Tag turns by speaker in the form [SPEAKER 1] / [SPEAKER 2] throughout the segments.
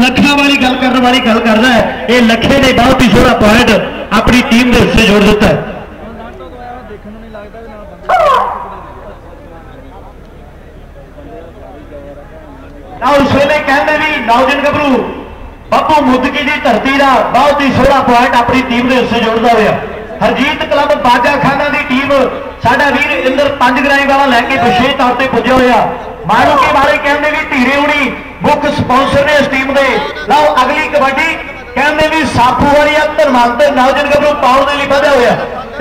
[SPEAKER 1] ਲੱਖਾਂ ਵਾਲੀ ਗੱਲ ਕਰਨ ਵਾਲੀ ਗੱਲ ਕਰਦਾ ਹੈ। ਇਹ ਲੱਖੇ ਨੇ ਬਹੁਤ ਹੀ ਸੋਹਣਾ ਪੁਆਇੰਟ ਆਪਣੀ ਟੀਮ ਦੇ ਹਿੱਸੇ ਜੋੜ ਦਿੱਤਾ ਹੈ। ਨਾ ਉਸ ਵੇਲੇ ਕਹਿੰਦੇ ਵੀ ਨੌਜਨ ਗੱਭਰੂ, ਬੱਬੂ ਮੁੱਦਕੀ ਦੀ ਧਰਤੀ ਦਾ ਬਹੁਤ ਹੀ ਸੋਹਣਾ ਪੁਆਇੰਟ ਆਪਣੀ ਟੀਮ ਦੇ ਹਿੱਸੇ ਜੋੜਦਾ ਹੋਇਆ। ਹਰਜੀਤ ਕਲੱਬ ਬਾਜਾ ਖਾਨਾ ਦੀ ਟੀਮ ਸਾਡਾ ਵੀਰ ਇੰਦਰ ਪੰਜ ਗ੍ਰਾਈ ਵਾਲਾ ਲੈ ਕੇ ਵਿਸ਼ੇਸ਼ ਤੌਰ ਤੇ ਪੁੱਜਿਆ ਹੋਇਆ। ਮਾਨੂਕੇ ਬਾਰੇ ਕਹਿੰਦੇ ਵੀ ਧੀਰੇ ਉਣੀ ਮੁੱਖ ਸਪਾਂਸਰ ਨੇ ਇਸ ਟੀਮ ਦੇ। ਲਓ, ਅਗਲੀ ਕਬੱਡੀ, ਕਹਿੰਦੇ ਵੀ ਸਾਫੂ ਵਾਲੀਆ ਧਰਮੰਤ ਨੌਜਨ ਗੱਭਰੂ ਪਾਉਣ ਦੇ ਲਈ ਵਧਿਆ ਹੋਇਆ।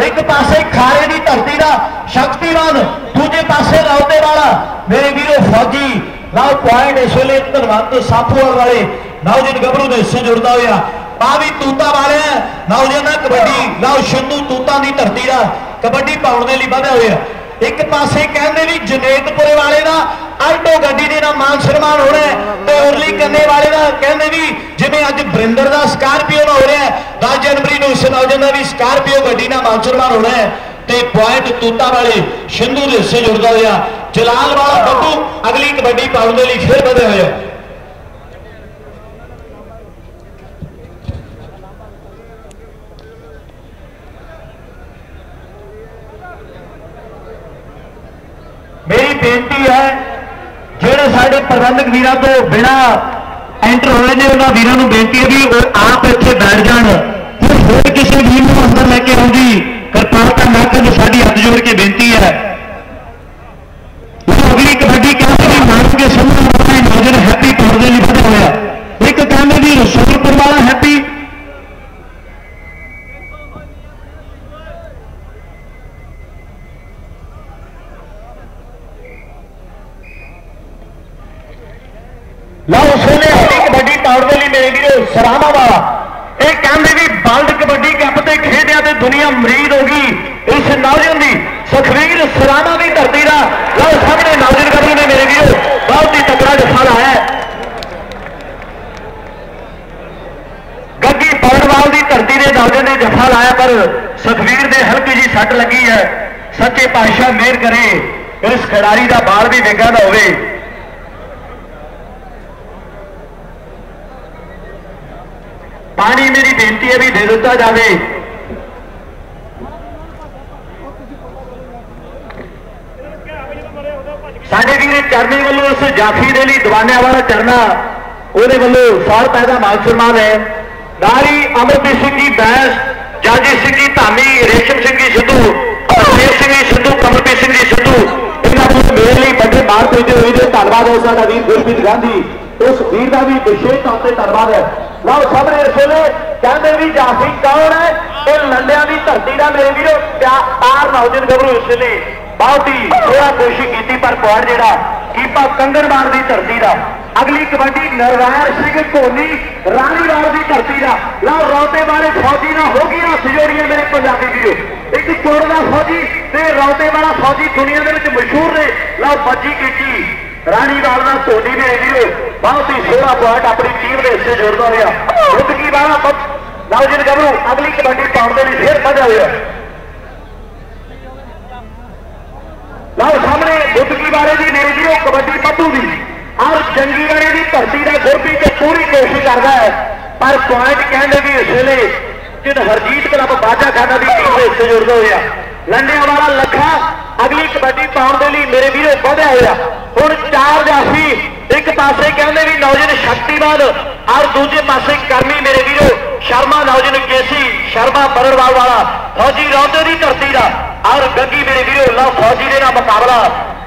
[SPEAKER 1] ਇੱਕ ਪਾਸੇ ਖਾਰੇ ਦੀ ਧਰਤੀ ਦਾ ਸ਼ਕਤੀਮਾਨ, ਦੂਜੇ ਪਾਸੇ ਰੌਤੇ ਵਾਲਾ। ਮੇਰੇ ਵੀਰੋ, ਫੌਜੀ, ਲਓ ਪੁਆਇੰਟ ਇਸ ਵੇਲੇ ਧਰਮੰਤ ਸਾਫੂਵਾਲ ਵਾਲੇ ਨੌਜਨ ਗੱਭਰੂ ਦੇ ਹਿੱਸੇ ਜੁੜਦਾ ਹੋਇਆ। ਆ ਵੀ ਤੂਤਾ ਵਾਲਿਆ ਨੌਜਵਾਨਾਂ ਕਬੱਡੀ। ਲਓ, ਸ਼ੰਦੂ ਤੂਤਾਂ ਦੀ ਧਰਤੀ ਦਾ ਕਬੱਡੀ ਪਾਉਣ ਦੇ ਲਈ ਵਧਿਆ ਹੋਇਆ। ਇੱਕ ਪਾਸੇ ਕਹਿੰਦੇ ਵੀ ਜਨੇਤਪੁਰੇ ਵਾਲੇ ਦਾ ਆਲਟੋ ਗੱਡੀ ਦੇ ਨਾਲ ਮਾਨ ਸਨਮਾਨ ਹੋਣਾ ਤੇ ਉਰਲੀ ਕੰਨੇ ਵਾਲੇ ਦਾ ਕਹਿੰਦੇ ਵੀ ਜਿਵੇਂ ਅੱਜ ਬਰਿੰਦਰ ਦਾ ਸਕਾਰਪੀਓ ਨਾਲ ਹੋ ਰਿਹਾ ਹੈ 10 ਜਨਵਰੀ ਨੂੰ ਇਸ ਨੌਜਵਾਨ ਦਾ ਵੀ ਸਕਾਰਪੀਓ ਗੱਡੀ ਨਾਲ ਮਾਨ ਸਨਮਾਨ ਹੋਣਾ ਤੇ ਪੁਆਇੰਟ ਤੂਤਾ ਵਾਲੇ ਸਿੰਧੂ ਦੇ ਹਿੱਸੇ ਜੁੜਦਾ ਹੋਇਆ ਜਲਾਲ ਵਾਲਾ ਬੱਬੂ ਅਗਲੀ ਕਬੱਡੀ ਪਾਉਣ ਦੇ ਲਈ ਫਿਰ ਵਧਿਆ ਹੋਇਆ। ਮੇਰੀ ਬੇਨਤੀ ਹੈ ਜਿਹੜੇ ਸਾਡੇ ਪ੍ਰਬੰਧਕ ਵੀਰਾਂ ਤੋਂ ਬਿਨਾ ਐਂਟਰ ਹੋਏ ਨੇ, ਉਹਨਾਂ ਵੀਰਾਂ ਨੂੰ ਬੇਨਤੀ ਹੈ ਵੀ ਉਹ ਆਪ ਇੱਥੇ ਬੈਠ ਜਾਣ। ਫਿਰ ਹੋਰ ਕਿਸੇ ਵੀਰ ਨੂੰ ਅੰਦਰ ਲੈ ਲਓ ਸੋਨੇ ਹੱਡੀ ਕਬੱਡੀ ਪਾਉਣ ਦੇ ਲਈ ਮੇਰੇ ਵੀਰੋ ਸਰਾਮਾ ਵਾਲਾ। ਇਹ ਕਹਿੰਦੇ ਵੀ ਵਰਲਡ ਕਬੱਡੀ ਕੱਪ ਤੇ ਖੇਡਿਆ ਤੇ ਦੁਨੀਆ ਮਰੀਦ ਹੋ ਗਈ। ਇਸ ਨੌਜਵਾਨ ਦੀ ਸੁਖਵੀਰ ਸਰਾਮਾ ਦੀ ਧਰਤੀ ਦਾ। ਲਓ ਸਾਹਮਣੇ ਨੌਜਵਾਨ ਗੱਭਰੂ ਨੇ ਮੇਰੇ ਵੀਰੋ ਬਹੁਤ ਹੀ ਤਕੜਾ ਜੱਫਾ ਲਾਇਆ ਗੱਗੀ ਪੌੜਵਾਲ ਦੀ ਧਰਤੀ ਦੇ ਨੌਜਵਾਨ ਨੇ ਜੱਫਾ ਲਾਇਆ, ਪਰ ਸੁਖਵੀਰ ਦੇ ਹਲਕੀ ਜੀ ਸੱਟ ਲੱਗੀ ਹੈ। ਸੱਚੇ ਪਾਤਸ਼ਾਹ ਮਿਹਰ ਕਰੇ। ਇਸ ਖਿਡਾਰੀ ਦਾ ਬਾਲ ਵੀ ਵਿੰਗਾ ਨਾ ਹੋਵੇ। ਮੇਰੀ ਵੀ ਦੇ ਦਿੱਤਾ ਜਾਵੇ। ਸਾਡੇ ਵੀਰੇ ਚਰਨੇ ਵੱਲੋਂ ਉਸ ਜਾਫੀ ਦੇ ਲਈ ਦੀਵਾਨਿਆਂ ਵਾਲਾ ਚਰਨਾ, ਉਹਦੇ ਵੱਲੋਂ 100 ਰੁਪਏ ਮਾਨ ਸਨਮਾਨ ਹੈ। ਨਾਰੀ ਅਮਰਪ੍ਰੀਤ ਸਿੰਘ ਜੀ ਬੈਂਸ, ਜਾਜੀ ਸਿੰਘ ਜੀ ਧਾਮੀ, ਰੇਸ਼ਮ ਸਿੰਘ ਜੀ ਸਿੱਧੂ ਅਰਸ਼ੇਰ ਸਿੰਘ ਜੀ ਸਿੱਧੂ, ਕਮਲਪ੍ਰੀਤ ਸਿੰਘ ਜੀ ਸਿੱਧੂ, ਇਹਨਾਂ ਨੂੰ ਮੇਰੇ ਲਈ ਵੱਡੇ ਮਾਰ ਭੇਜੇ ਹੋਏ ਦੇ ਧੰਨਵਾਦ ਹੈ ਸਾਡਾ ਵੀਰ ਗੁਰਪ੍ਰੀਤ ਗਾਂਧੀ। ਉਸ ਵੀਰ ਦਾ ਵੀ ਵਿਸ਼ੇਸ਼ ਤੌਰ ਤੇ ਧੰਨਵਾਦ ਹੈ। ਲਓ ਸਾਹਮਣੇ ਇਸ ਵੇਲੇ ਕਹਿੰਦੇ ਵੀ ਜਾਫੀ ਕੌਣ ਹੈ? ਇਹ ਲੰਡਿਆਂ ਦੀ ਧਰਤੀ ਦਾ ਮੇਰੇ ਵੀਰੋ ਪਿਆਰ ਨੌਜਵਾਨ ਗੱਭਰੂ ਇਸ ਵੇਲੇ ਬਹੁਤ ਹੀ ਥੋੜਾ ਕੋਸ਼ਿਸ਼ ਕੀਤੀ, ਪਰ ਪੁਆਇੰਟ ਜਿਹੜਾ ਕੀਪਾ ਕੰਗਣਵਾਲ ਦੀ ਧਰਤੀ ਦਾ। ਅਗਲੀ ਕਬੱਡੀ, ਨਰਵੈਰ ਸਿੰਘ ਧੋਨੀ ਰਾਣੀਵਾਲ ਦੀ ਧਰਤੀ ਦਾ। ਲਓ, ਰੌਤੇ ਵਾਲੇ ਫੌਜੀ ਨਾਲ ਹੋ ਗਈਆਂ ਸਜੋੜੀਆਂ ਮੇਰੇ ਪੰਜਾਬੀ ਵੀਰੋ। ਇੱਕ ਚੋਰ ਦਾ ਫੌਜੀ ਤੇ ਰੌਤੇ ਵਾਲਾ ਫੌਜੀ ਦੁਨੀਆ ਦੇ ਵਿੱਚ ਮਸ਼ਹੂਰ ਨੇ। ਲਓ ਬੱਜੀ ਕੀਤੀ। ਰਾਣੀਵਾਲ ਦਾ ਧੋਨੀ ਨੇ ਵੀਰੋ। ਬਹੁਤ ਹੀ ਸੋਹਣਾ ਪੁਆਇੰਟ ਆਪਣੀ ਟੀਮ ਦੇ ਹਿੱਸੇ ਜੋੜਦਾ ਹੋਇਆ। ਰੁੱਤਕੀ ਵਾਲਾ ਨੌਜਵਾਨ ਗੱਭਰੂ ਅਗਲੀ ਕਬੱਡੀ ਪਾਉਣ ਦੇ ਲਈ ਫੇਰ ਵਧਿਆ ਹੋਇਆ। ਲਓ, ਸਾਹਮਣੇ ਬੁੱਧਕੀ ਬਾਰੇ ਦੀ ਮੇਰੇ ਵੀਰੋ ਕਬੱਡੀ ਪੱਪੂ ਦੀ। ਔਰ ਜੰਗੀ ਵਾਲੇ ਦੀ ਧਰਤੀ ਦਾ ਗੁਰਬੀ ਤੇ ਪੂਰੀ ਕੋਸ਼ਿਸ਼ ਕਰਦਾ ਹੈ। ਪਰ ਪੁਆਇੰਟ ਕਹਿੰਦੇ ਵੀ ਇਸ ਵੇਲੇ ਜਦ ਹਰਜੀਤ ਕਲੱਬ ਬਾਜਾ ਖਾਨਾ ਦੀ ਟੀਮ ਦੇ ਹਿੱਸੇ ਜੁੜਦਾ ਹੋਇਆ। ਲੰਡਿਆਂ ਵਾਲਾ ਲੱਖਾ ਅਗਲੀ ਕਬੱਡੀ ਪਾਉਣ ਦੇ ਲਈ ਮੇਰੇ ਵੀਰੋ ਵਧਿਆ ਹੋਇਆ। ਹੁਣ ਚਾਰ ਜਾਫੀ ਇੱਕ ਪਾਸੇ ਕਹਿੰਦੇ ਵੀ ਨੌਜਵਾਨ ਸ਼ਕਤੀਵਾਨ ਔਰ ਦੂਜੇ ਪਾਸੇ ਕਰਮੀ ਮੇਰੇ ਵੀਰੋ ਨੌਜਵਾਨ ਸ਼ਰਮਾ ਬਰੜਵਾਲ ਵਾਲਾ, ਫੌਜੀ ਰੌਤੇ ਦੀ ਧਰਤੀ ਦਾ। ਔਰ ਗੱਗੀ ਮੇਰੇ ਵੀਰੋ, ਲਾ ਫੌਜੀ ਦੇ ਨਾਲ ਮੁਕਾਬਲਾ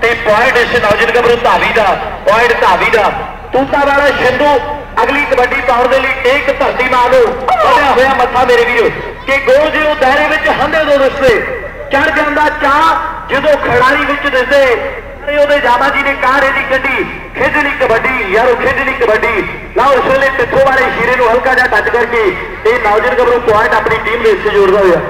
[SPEAKER 1] ਤੇ ਪੁਆਇੰਟ ਇਸ ਨੌਜਵਾਨ ਗੱਭਰੂ ਧਾਵੀ ਦਾ ਪੁਆਇੰਟ ਧਾਵੀ ਦਾ। ਤੂਤਾ ਵਾਲਾ ਸ਼ਿੰਦੂ ਅਗਲੀ ਕਬੱਡੀ ਪਾਉਣ ਦੇ ਲਈ ਟੇਕ ਧਰਤੀ ਮਾਰ। ਨੂੰ ਵਧਿਆ ਹੋਇਆ ਮੱਥਾ ਮੇਰੇ ਵੀਰੋ। ਕਿ ਗੋਲ ਜੇ ਉਹ ਦਾਇਰੇ ਵਿੱਚ ਹੰਦੇ ਦੋ ਦਿਸਦੇ ਚੜ ਜਾਂਦਾ ਚਾਹ, ਜਦੋਂ ਖਿਡਾਰੀ ਵਿੱਚ ਦਿਸਦੇ ਉਹਦੇ ਜਾਮਾ ਜੀ ਨੇ ਕਾਰ ਇਹਦੀ ਗੱਡੀ ਖੇਡਣੀ ਕਬੱਡੀ ਯਾਰੋ ਖੇਡਣੀ ਕਬੱਡੀ। ਲਓ ਉਸ ਵੇਲੇ ਪਿੱਛੋਂ ਵਾਲੇ ਸ਼ੀਰੇ ਨੂੰ ਹਲਕਾ ਜਿਹਾ ਟੱਚ ਕਰਕੇ ਇਹ ਨੌਜਵਾਨ ਗੱਭਰੂ ਪੁਆਇੰਟ ਆਪਣੀ ਟੀਮ ਦੇ ਹਿੱਸੇ ਜੋੜਦਾ ਹੋਇਆ।